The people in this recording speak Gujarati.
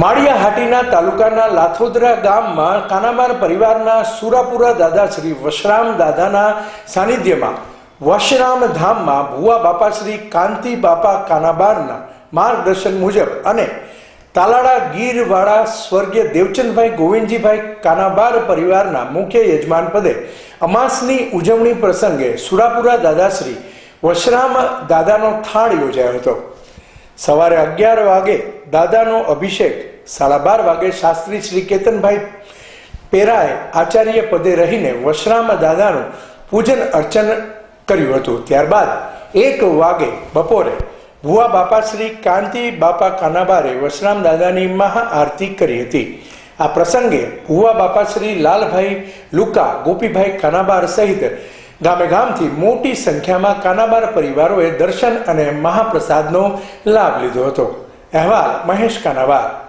માળિયા હાટીના તાલુકાના લાથોદરા ગામમાં કાનામાર પરિવારના સુરાપુરા દાદા શ્રી વશરામ દાદાના સાનિધ્યમાં વશરામ ધામમાં ભુવા બાપા શ્રી કાંતિ બાપા કાનાબારના માર્ગદર્શન મુજબ અને તાલાળા ગીરવાળા સ્વર્ગીય દેવચંદભાઈ ગોવિંદજીભાઈ કાનાબાર પરિવારના મુખ્ય યજમાન પદે અમાસની ઉજવણી પ્રસંગે સુરાપુરા દાદાશ્રી વશરામ દાદાનો થાળ યોજાયો હતો. સવારે અગિયાર વાગે દાદાનો અભિષેક, સાડા બાર વાગે શાસ્ત્રી શ્રી કેતનભાઈ પેરાએ આચાર્ય પદે રહીને વશરામ દાદાનું પૂજન અર્ચન કર્યું હતું. ત્યારબાદ એક વાગે બપોરે ભુવા બાપા શ્રી કાંતિ બાપા કાનાબારે વશરામ દાદાની મહાઆરતી કરી હતી. આ પ્રસંગે ભુવા બાપા શ્રી લાલભાઈ લુકા, ગોપીભાઈ કાનાબાર સહિત ગામે ગામથી મોટી સંખ્યામાં કાનાબાર પરિવારોએ દર્શન અને મહાપ્રસાદનો લાભ લીધો હતો. અહેવાલ મહેશ કાનાબાર.